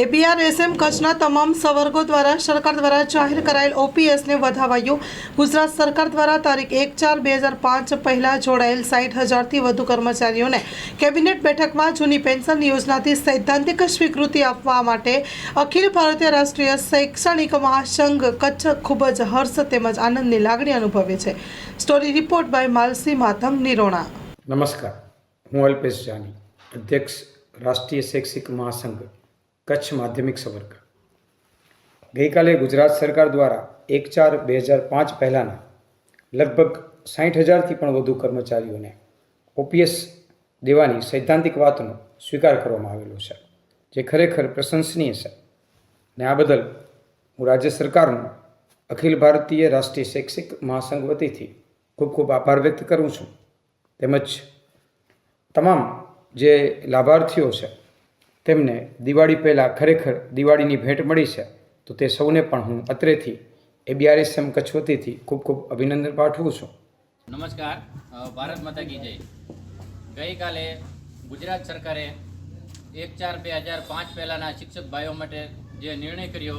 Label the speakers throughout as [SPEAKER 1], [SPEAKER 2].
[SPEAKER 1] એબીઆરએસએમ કચ્છના તમામ સવર્ગો દ્વારા સરકાર દ્વારા જાહેર કરાયેલ ઓપીએસને વધાવાયું. ગુજરાત સરકાર દ્વારા તારીખ એક ચાર બે હજાર પાંચ પહેલાં જોડાયેલ સાઠ હજારથી વધુ કર્મચારીઓને કેબિનેટ બેઠકમાં જૂની પેન્શન યોજનાથી સૈદ્ધાંતિક સ્વીકૃતિ આપવા માટે અખિલ ભારતીય રાષ્ટ્રીય શૈક્ષણિક મહાસંઘ કચ્છ ખૂબ જ હર્ષ તેમજ આનંદની લાગણી અનુભવે છે. Story report by Malsi Matham Nirona.
[SPEAKER 2] નમસ્કાર. હું અલ્પેશ જાની, અધ્યક્ષ રાષ્ટ્રીય શૈક્ષિક મહાસંઘ કચ્છ માધ્યમિક સંવર્ગ. ગઈકાલે ગુજરાત સરકાર દ્વારા એક ચાર બે હજાર પાંચ પહેલાંના લગભગ સાઠ હજારથી પણ વધુ કર્મચારીઓને ઓપીએસ દેવાની સૈદ્ધાંતિક વાતનો સ્વીકાર કરવામાં આવેલો છે, જે ખરેખર પ્રશંસનીય છે. ને આ બદલ હું રાજ્ય સરકારનો અખિલ ભારતીય રાષ્ટ્રીય શૈક્ષિક મહાસંઘ વતીથી ખૂબ ખૂબ આભાર વ્યક્ત કરું છું. તેમજ તમામ જે લાભાર્થીઓ છે તેમને દિવાળી પહેલાં ખરેખર દિવાળીની ભેટ મળી છે તો તે સૌને પણ હું અત્રેથી એબીઆરએસએમ કચ્છ વતીથી ખૂબ ખૂબ અભિનંદન પાઠવું છું.
[SPEAKER 3] નમસ્કાર ભારત માતા કી જય. ગઈકાલે ગુજરાત સરકારે એક ચાર બે હજાર પાંચ પહેલાંના શિક્ષક ભાઈઓ માટે જે નિર્ણય કર્યો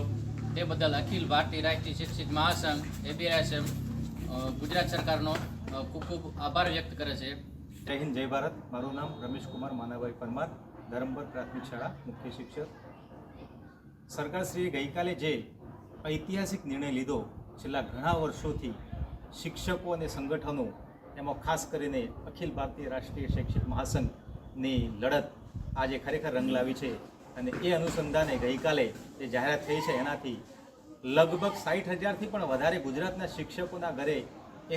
[SPEAKER 3] તે બદલ અખિલ ભારતીય રાષ્ટ્રીય શિક્ષિત મહાસંઘ એબીઆઈએસએમ ગુજરાત સરકારનો ખૂબ ખૂબ આભાર વ્યક્ત કરે છે.
[SPEAKER 4] જય હિન્દ જય ભારત. મારું નામ રમેશ કુમાર માનાભાઈ પરમાર. ધરમપર પ્રાથમિક શાળા મુખ્ય શિક્ષક. સરકારશ્રીએ ગઈકાલે જે ઐતિહાસિક નિર્ણય લીધો. છેલ્લા ઘણા વર્ષોથી શિક્ષકો અને સંગઠનો, એમાં ખાસ કરીને અખિલ ભારતીય રાષ્ટ્રીય શૈક્ષિક મહાસંઘની લડત આજે ખરેખર રંગ લાવી છે અને એ અનુસંધાને ગઈકાલે જે જાહેરાત થઈ છે એનાથી લગભગ સાઠ હજારથી પણ વધારે ગુજરાતના શિક્ષકોના ઘરે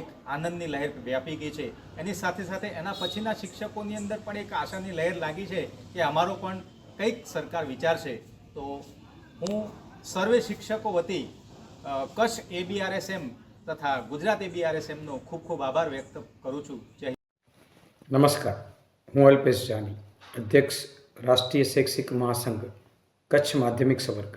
[SPEAKER 4] એક આનંદની લહેર વ્યાપી ગઈ છે. એની સાથે સાથે એના પછીના શિક્ષકોની અંદર પણ એક આશાની લહેર લાગી છે કે અમારો પણ કંઈક સરકાર વિચારશે. તો હું સર્વે શિક્ષકો વતી કચ્છ એબીઆરએસએમ તથા ગુજરાત એબીઆરએસએમનો ખૂબ ખૂબ આભાર વ્યક્ત કરું છું. જય
[SPEAKER 2] નમસ્કાર. હું અલ્પેશ જાની, અધ્યક્ષ રાષ્ટ્રીય શૈક્ષિક મહાસંઘ, કચ્છ માધ્યમિક સંવર્ગ.